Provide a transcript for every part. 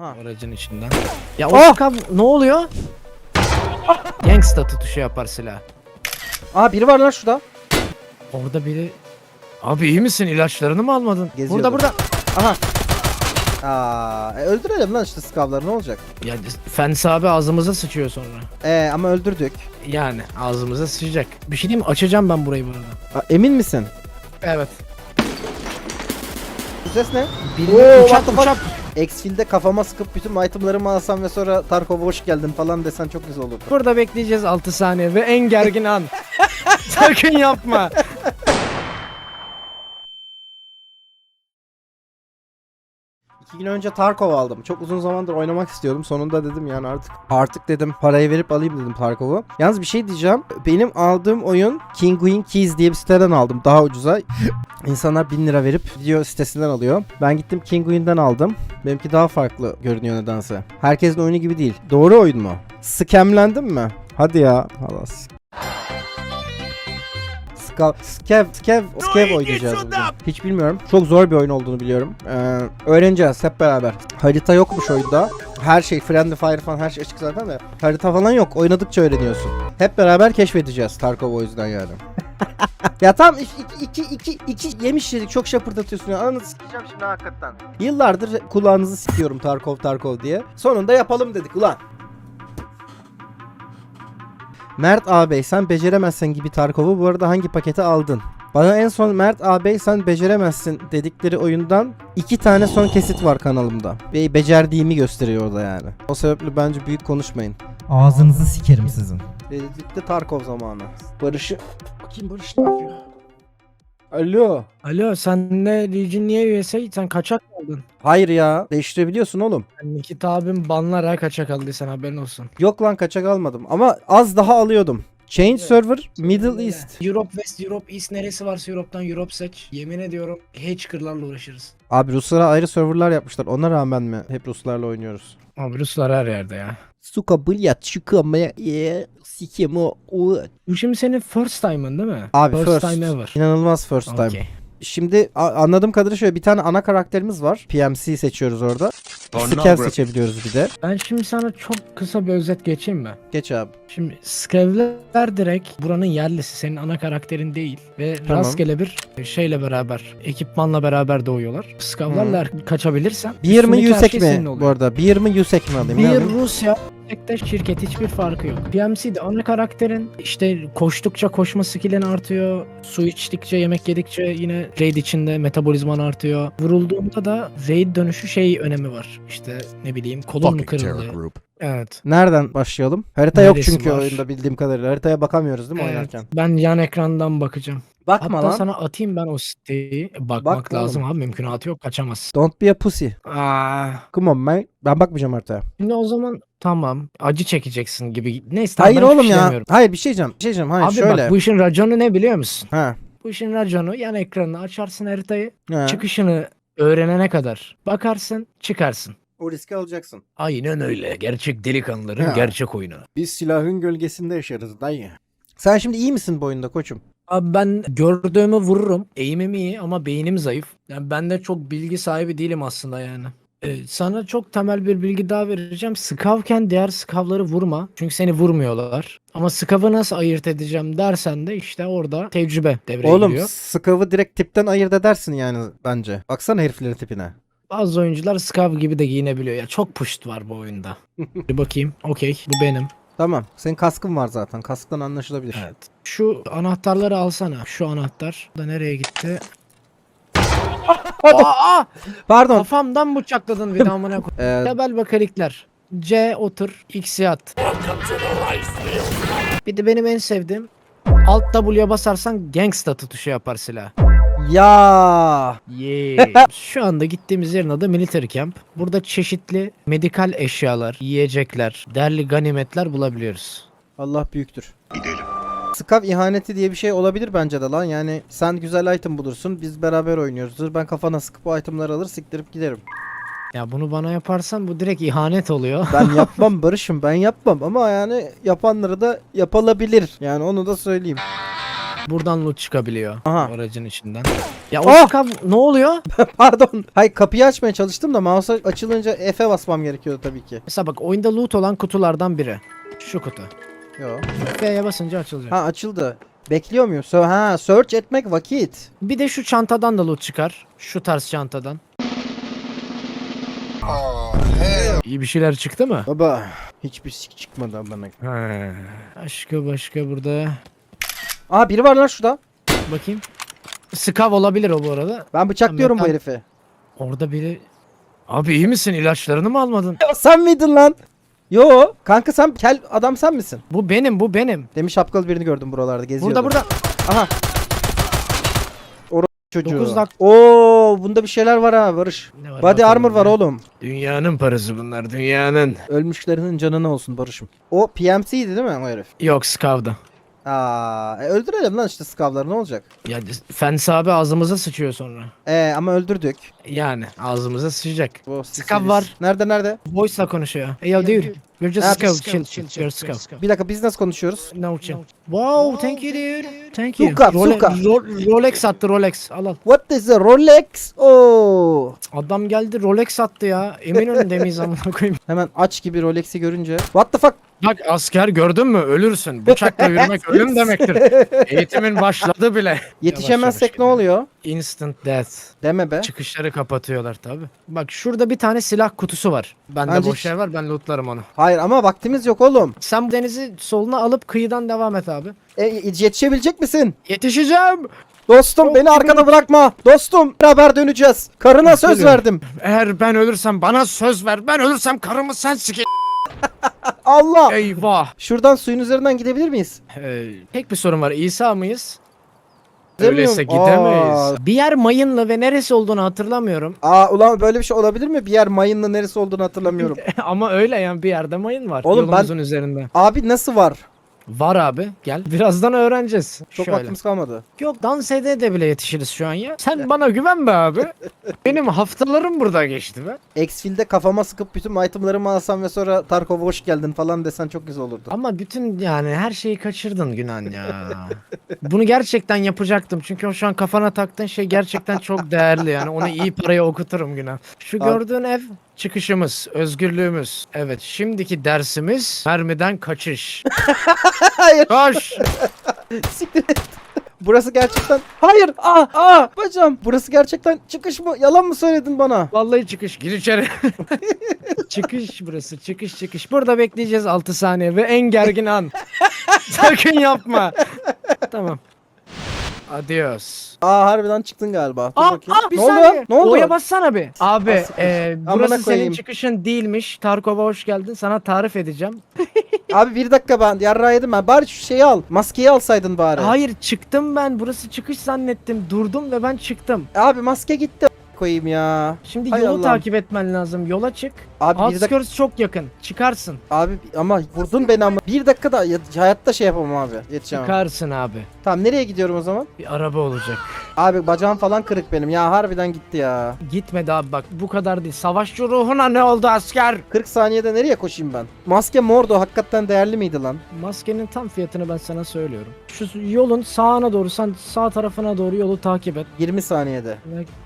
Aha. aracın içinden. Ya o Ah! ne oluyor? Gangsta tutuşu yapar silah. Aa biri var lan şurada. Orada biri... Abi iyi misin? İlaçlarını mı almadın? Geziyordu. Burada burada. Aha. Aa, e, öldürelim lan işte skavları ne olacak? Ya Fens abi ağzımıza sıçıyor sonra. Ee ama öldürdük. Yani ağzımıza sıçacak. Bir şey diyeyim mi? Açacağım ben burayı bu arada. Aa, emin misin? Evet. Bu ses ne? Bilmiyorum. Oo, uçak what the fuck? uçak. Exfil'de kafama sıkıp bütün itemlarımı alsam ve sonra Tarkov'a hoş geldin falan desen çok güzel olurdu. Burada bekleyeceğiz 6 saniye ve en gergin an. Sakın yapma. İki gün önce Tarkov aldım. Çok uzun zamandır oynamak istiyordum. Sonunda dedim yani artık artık dedim parayı verip alayım dedim Tarkov'u. Yalnız bir şey diyeceğim. Benim aldığım oyun Kinguin Keys diye bir siteden aldım. Daha ucuza. İnsanlar 1000 lira verip video sitesinden alıyor. Ben gittim Kinguin'den aldım. Benimki daha farklı görünüyor nedense. Herkesin oyunu gibi değil. Doğru oyun mu? Scamlendim mi? Hadi ya. Allah s- Skav, skev, skev, skev oynayacağız bugün. Hiç bilmiyorum. Çok zor bir oyun olduğunu biliyorum. Ee, öğreneceğiz hep beraber. Harita yokmuş oyunda. Her şey Friendly Fire falan her şey açık zaten de. Harita falan yok. Oynadıkça öğreniyorsun. Hep beraber keşfedeceğiz Tarkov o yüzden yani. ya tam iki, iki, iki, iki yemiş yedik çok şapırdatıyorsun ya. Ananı sikeceğim şimdi hakikaten. Yıllardır kulağınızı sikiyorum Tarkov Tarkov diye. Sonunda yapalım dedik ulan. Mert ağabey sen beceremezsin gibi Tarkov'u bu arada hangi paketi aldın? Bana en son Mert ağabey sen beceremezsin dedikleri oyundan iki tane son kesit var kanalımda. Ve becerdiğimi gösteriyor orada yani. O sebeple bence büyük konuşmayın. Ağzınızı sikerim sizin. Dedikte Tarkov zamanı. Barış'ı... Bakayım Barış ne yapıyor? Alo. Alo sen ne Legion niye USA? Sen kaçak mı aldın? Hayır ya. Değiştirebiliyorsun oğlum. Yani Nikit abim banlara kaçak aldıysan haberin olsun. Yok lan kaçak almadım. Ama az daha alıyordum. Change server Middle East. Europe West, Europe East neresi varsa Europe'dan Europe seç. Yemin ediyorum hackerlarla uğraşırız. Abi Ruslara ayrı serverlar yapmışlar. Ona rağmen mi hep Ruslarla oynuyoruz? Abi Ruslar her yerde ya. Suka bılya çıkamaya ye sikim o o. Bu şimdi senin first time'ın değil mi? Abi first. time ever. İnanılmaz first time. Okey. Şimdi anladığım kadarıyla şöyle bir tane ana karakterimiz var. PMC seçiyoruz orada. Scav seçebiliyoruz bir de. Ben şimdi sana çok kısa bir özet geçeyim mi? Geç abi. Şimdi Skevler direkt buranın yerlisi. Senin ana karakterin değil. Ve Tamam. rastgele bir şeyle beraber, ekipmanla beraber doğuyorlar. Skavlarla kaçabilirsen Bir mi üstündeki her yüksek şey mi bu arada? Bir mi yüksek mi alayım? Bir? Rusya de şirket hiçbir farkı yok. PMC'de ana karakterin işte koştukça koşma skillin artıyor. Su içtikçe yemek yedikçe yine raid içinde metabolizman artıyor. Vurulduğunda da raid dönüşü şey önemi var. İşte ne bileyim kolun mu kırıldı. group. Evet. Nereden başlayalım? Harita yok Neresi çünkü var? oyunda bildiğim kadarıyla. Haritaya bakamıyoruz değil mi Evet. oynarken? Ben yan ekrandan bakacağım. Bakma Hatta lan. sana atayım ben o siteyi. Bakmak Bak lazım oğlum. abi. Mümkünatı yok. Kaçamazsın. Don't be a pussy. Aa, Come on man. Ben bakmayacağım haritaya. şimdi o zaman tamam. Acı çekeceksin gibi. Neyse tamam, Hayır ben oğlum şey ya. Hayır bir şey diyeceğim. Bir şey diyeceğim. Hayır Abi şöyle. bak bu işin raconu ne biliyor musun? Ha. Bu işin raconu yan ekranını açarsın haritayı. ha. Çıkışını öğrenene kadar bakarsın çıkarsın. O riski alacaksın. Aynen öyle. Gerçek delikanlıların Ha. gerçek oyunu. Biz silahın gölgesinde yaşarız dayı. Sen şimdi iyi misin bu oyunda koçum? Abi ben gördüğümü vururum. Eğimim iyi ama beynim zayıf. Yani ben de çok bilgi sahibi değilim aslında yani. Ee, sana çok temel bir bilgi daha vereceğim. Skavken diğer skavları vurma. Çünkü seni vurmuyorlar. Ama skavı nasıl ayırt edeceğim dersen de işte orada tecrübe devreye Oğlum giriyor. skavı direkt tipten ayırt edersin yani bence. Baksana heriflerin tipine. Bazı oyuncular skav gibi de giyinebiliyor. Ya çok pusht var bu oyunda. Bir bakayım. Okey bu benim. Tamam. Senin kaskın var zaten. Kasktan anlaşılabilir. Evet. Şu anahtarları alsana. Şu anahtar da nereye gitti? Aa, Pardon. kafamdan bıçakladın bir daha amına koy. Ee, Tebel bakalikler. C otur, X yat. Bir de benim en sevdiğim Alt W'ye basarsan gangsta tutuşu yapar silah. ya. Yeah. Şu anda gittiğimiz yerin adı Military Camp. Burada çeşitli medikal eşyalar, yiyecekler, değerli ganimetler bulabiliyoruz. Allah büyüktür. Gidelim. Skav ihaneti diye bir şey olabilir bence de lan. Yani sen güzel item bulursun. Biz beraber oynuyoruzdur. Ben kafana sıkıp o itemları alır siktirip giderim. Ya bunu bana yaparsan bu direkt ihanet oluyor. Ben yapmam Barış'ım ben yapmam ama yani yapanları da yapılabilir. Yani onu da söyleyeyim. Buradan loot çıkabiliyor. Aha. Aracın içinden. Ya o Ah! skav ne oluyor? Pardon. Hayır kapıyı açmaya çalıştım da mouse açılınca F'e basmam gerekiyordu tabii ki. Mesela bak oyunda loot olan kutulardan biri. Şu kutu. Yo. F'ye basınca açılacak. Ha açıldı. Bekliyor muyum? So ha search etmek vakit. Bir de şu çantadan da loot çıkar. Şu tarz çantadan. İyi bir şeyler çıktı mı? Baba hiçbir sik çıkmadı bana. He. Başka başka burada. Aa biri var lan şurada. Bakayım. Skav olabilir o bu arada. Ben bıçaklıyorum bu Metal- herifi. Orada biri... Abi iyi misin? İlaçlarını mı almadın? Ya sen miydin lan? Yo kanka sen kel adam sen misin? Bu benim, bu benim. Demiş şapkalı birini gördüm buralarda geziyordu. Burada burada. Aha. Orası çocuğu. Dokuz dak- Oo bunda bir şeyler var ha Barış. Ne var Body armor var oğlum. Dünyanın parası bunlar, dünyanın. Ölmüşlerinin canına olsun Barış'ım. O PMC'ydi değil mi o herif? Yok Skav'da. Aa, e, öldürelim lan işte skavları ne olacak? Ya Fens abi ağzımıza sıçıyor sonra. E ama öldürdük. Yani ağzımıza sıçacak. Bu Skav var. Nerede nerede? Voice'la konuşuyor. Hey yo dude. You're just Ha, Skav. Chill, chill. You're Skav. Bir dakika biz nasıl konuşuyoruz? No chill. Wow, thank you dude. Thank you. Suka, Role- suka. Ro- Rolex attı Rolex. Al al. What is a Rolex? Oo. Adam geldi Rolex attı ya. Eminönü'nde miyiz amına koyayım. Hemen aç gibi Rolex'i görünce. What the fuck? Bak asker gördün mü ölürsün. Bıçakla yürümek ölüm demektir. Eğitimin başladı bile. Yetişemezsek ne oluyor? Instant death. Deme be. Çıkışları kapatıyorlar tabi. Bak şurada bir tane silah kutusu var. Bende Bence boş hiç- yer var ben lootlarım onu. Hayır ama vaktimiz yok oğlum. Sen bu denizi soluna alıp kıyıdan devam et abi. E, yetişebilecek misin? Yetişeceğim. Dostum Çok beni arkada bırakma. Dostum beraber döneceğiz. Karına söz Geliyorum. verdim. Eğer ben ölürsem bana söz ver. Ben ölürsem karımı sen sike... Allah. Eyvah. Şuradan suyun üzerinden gidebilir miyiz? Ee, tek bir sorun var. İsa mıyız? Gidemiyorum. Öyleyse gidemeyiz. Aa. Bir yer mayınlı ve neresi olduğunu hatırlamıyorum. Aa ulan böyle bir şey olabilir mi? Bir yer mayınlı neresi olduğunu hatırlamıyorum. Ama öyle yani bir yerde mayın var. Oğlum ben- Yolumuzun üzerinde. Abi nasıl var? Var abi. Gel. Birazdan öğreneceğiz. Çok Şöyle. vaktimiz kalmadı. Yok dans ede de bile yetişiriz şu an ya. Sen bana güven be abi. Benim haftalarım burada geçti be. Exfil'de kafama sıkıp bütün itemlarımı alsam ve sonra Tarkov'a hoş geldin falan desen çok güzel olurdu. Ama bütün yani her şeyi kaçırdın Günan ya. Bunu gerçekten yapacaktım. Çünkü o şu an kafana taktığın şey gerçekten çok değerli yani. Onu iyi paraya okuturum Günan. Şu Abi- gördüğün ev çıkışımız, özgürlüğümüz. Evet, şimdiki dersimiz mermiden kaçış. Hayır. Koş. Siktir et. Burası gerçekten... Hayır! Aa! Aa! Bacım! Burası gerçekten çıkış mı? Yalan mı söyledin bana? Vallahi çıkış. Gir içeri. çıkış burası. Çıkış çıkış. Burada bekleyeceğiz 6 saniye ve en gergin an. Sakın yapma. tamam. Adios. Aa harbiden çıktın galiba. Dur Aa, bakayım. aa, bir ne oldu? saniye. Ne oldu? O'ya bassana bir. Abi e, Amına burası senin koyayım. çıkışın değilmiş. Tarkov'a hoş geldin. Sana tarif edeceğim. Abi bir dakika ben yarrağı yedim ben. Bari şu şeyi al. Maskeyi alsaydın bari. Hayır çıktım ben. Burası çıkış zannettim. Durdum ve ben çıktım. Abi maske gitti a- koyayım ya. Şimdi Hay yolu Allah'ım. takip etmen lazım. Yola çık. Abi bir dakika. Outskirts çok yakın. Çıkarsın. Abi ama vurdun beni ama. Bir dakika da ya- hayatta şey yapamam abi. Yetişemem. Çıkarsın abi. Tamam nereye gidiyorum o zaman? Bir araba olacak. Abi bacağım falan kırık benim. Ya harbiden gitti ya. Gitmedi abi bak bu kadar değil. Savaşçı ruhuna ne oldu asker? 40 saniyede nereye koşayım ben? Maske mordu hakikaten değerli miydi lan? Maskenin tam fiyatını ben sana söylüyorum. Şu yolun sağına doğru sen sağ tarafına doğru yolu takip et. 20 saniyede.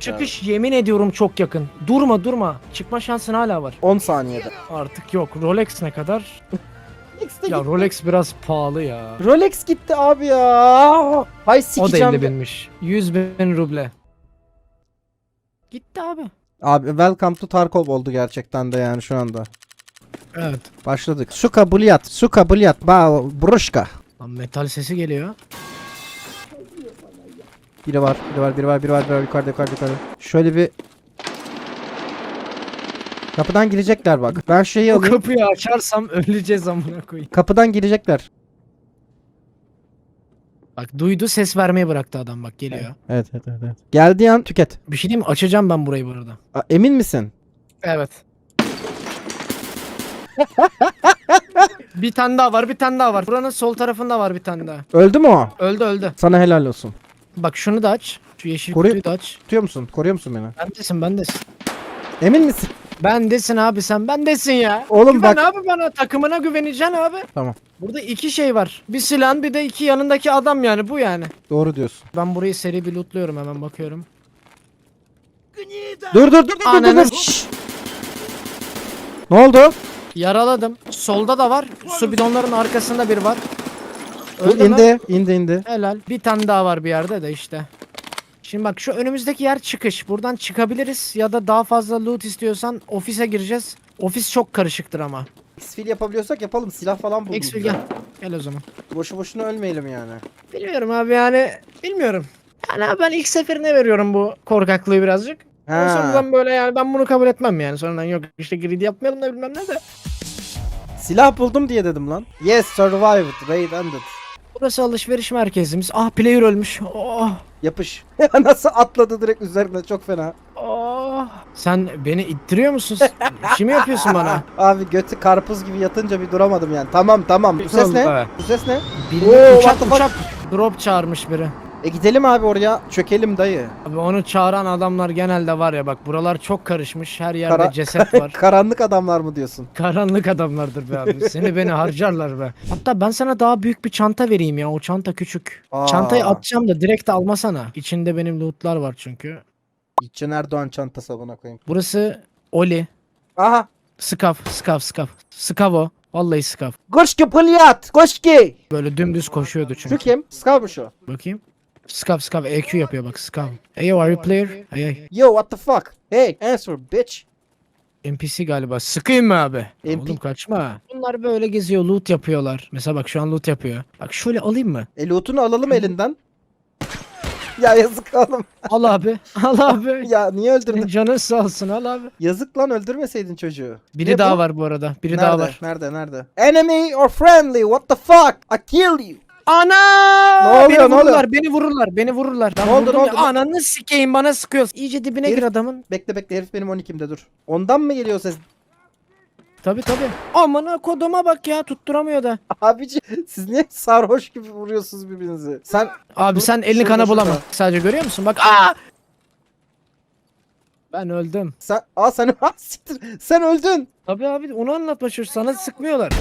Çıkış yemin ediyorum çok yakın. Durma durma. Çıkma şansın hala var. 10 saniyede. Artık yok. Rolex ne kadar? Rolex de Ya gitti. Rolex biraz pahalı ya. Rolex gitti abi ya. Hay O da sikeceğim. 50 binmiş. 100 bin ruble. Gitti abi. Abi welcome to Tarkov oldu gerçekten de yani şu anda. Evet. Başladık. Suka bulyat. Suka bulyat. Ba bruşka. Lan metal sesi geliyor. Biri var, biri var, biri var, biri var, biri var. Yukarıda, yukarıda, yukarıda. Şöyle bir... Kapıdan girecekler bak. Ben şeyi Bu alayım. kapıyı açarsam öleceğiz amına koyayım. Kapıdan girecekler. Bak duydu ses vermeyi bıraktı adam bak geliyor. Evet, evet, evet. evet. Geldiği an tüket. Bir şey diyeyim mi? Açacağım ben burayı bu arada. A, emin misin? Evet. bir tane daha var, bir tane daha var. Buranın sol tarafında var bir tane daha. Öldü mü o? Öldü öldü. Sana helal olsun. Bak şunu da aç. Şu yeşil Koruyor- kutuyu da aç. Tutuyor musun? Koruyor musun beni? Bendesin bendesin. Emin misin? Bendesin abi sen bendesin ya. Oğlum Güven bak- abi bana takımına güveneceksin abi. Tamam. Burada iki şey var. Bir silah bir de iki yanındaki adam yani bu yani. Doğru diyorsun. Ben burayı seri bir lootluyorum hemen bakıyorum. Dur dur dur dur dur Ananı dur. Ne oldu? Yaraladım. Solda da var. Su bidonların arkasında bir var. Dur, Öldü mü? indi, indi indi. Helal. Bir tane daha var bir yerde de işte. Şimdi bak şu önümüzdeki yer çıkış. Buradan çıkabiliriz ya da daha fazla loot istiyorsan ofise gireceğiz. Ofis çok karışıktır ama. X-Fil yapabiliyorsak yapalım. Silah falan buldum. Exfil gel. Gel o zaman. Boşu boşuna ölmeyelim yani. Bilmiyorum abi yani bilmiyorum. Yani abi ben ilk seferine veriyorum bu korkaklığı birazcık. Ha. Sonradan böyle yani ben bunu kabul etmem yani. Sonradan yok işte greedy yapmayalım da bilmem ne de. Silah buldum diye dedim lan. Yes, survived. Raid ended. Burası alışveriş merkezimiz. Ah player ölmüş. Oh. Yapış. Nasıl atladı direkt üzerine çok fena. Oh. Sen beni ittiriyor musun? Şimdi yapıyorsun bana? Abi götü karpuz gibi yatınca bir duramadım yani. Tamam tamam. Bu ses ne? Evet. Bu ses ne? Biri Oo, uçak uçak drop çağırmış biri. E gidelim abi oraya. Çökelim dayı. Abi onu çağıran adamlar genelde var ya bak buralar çok karışmış. Her yerde Kara- ceset var. Karanlık adamlar mı diyorsun? Karanlık adamlardır be abi. Seni beni harcarlar be. Hatta ben sana daha büyük bir çanta vereyim ya. O çanta küçük. Aa. Çantayı atacağım da direkt almasana. İçinde benim lootlar var çünkü. İçin Erdoğan çantası buna koyayım. Burası Oli. Aha. Skav, skav, skav. Skav o. Vallahi skav. Goşki Pulyat. Goşki. Böyle dümdüz koşuyordu çünkü. Şu kim? Skav mı şu? Bakayım. Skav, skav. EQ yapıyor bak skav. Hey yo, are you player? Hey hey. Yo what the fuck? Hey answer bitch. NPC galiba. Sıkayım mı abi? NP Oğlum kaçma. Bunlar böyle geziyor loot yapıyorlar. Mesela bak şu an loot yapıyor. Bak şöyle alayım mı? E loot'unu alalım elinden. Ya yazık oğlum. Al abi. Al abi. Ya niye öldürdün? Senin Canın sağ olsun al abi. Yazık lan öldürmeseydin çocuğu. Biri Ne daha bu? var bu arada. Biri nerede? daha var. Nerede? Nerede? Enemy or friendly? What the fuck? I kill you. Ana! Ne oluyor, Beni ne oluyor? vururlar, beni vururlar, beni vururlar. Ben Ne oldu, vurdum ne ya, oldu? Ananı sikeyim bana sıkıyor. İyice dibine gir Herif- adamın. Bekle bekle herif benim 12'imde dur. Ondan mı geliyor ses? Tabi tabi. Amına koduma bak ya tutturamıyor da. Abici siz niye sarhoş gibi vuruyorsunuz birbirinizi? Sen Abi Dur, sen elini şurada, kana bulama. şurada. Sadece görüyor musun? Bak aa! Ben öldüm. sen aa sen ha siktir. Sen öldün. Tabi abi onu anlatma şu sana sıkmıyorlar.